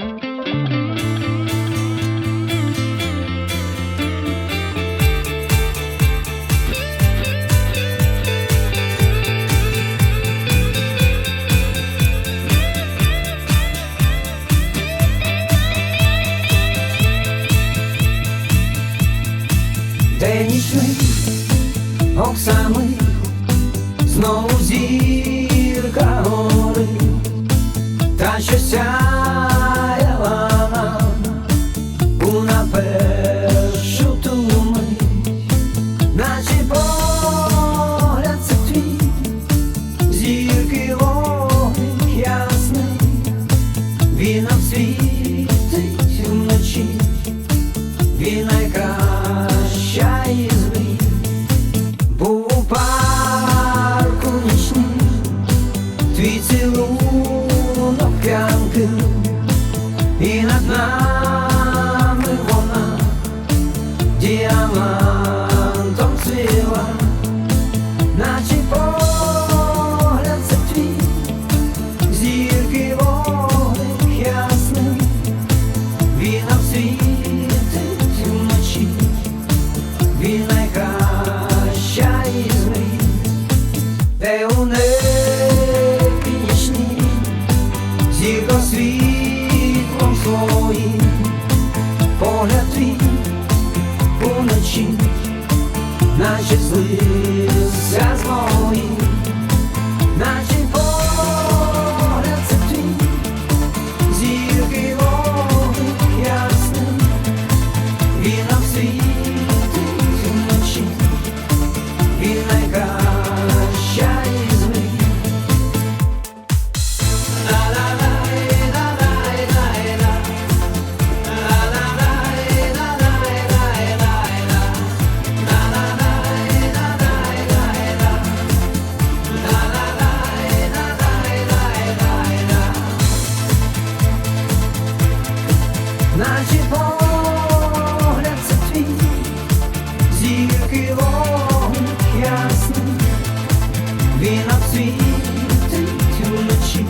Де нічний оксами знову зі. він найкраща із них, де у небі нічні, своїм, погляд твій уночі, наче злий. наче погляд це твій, зірки вогонь ясний, він обсвітить уночі,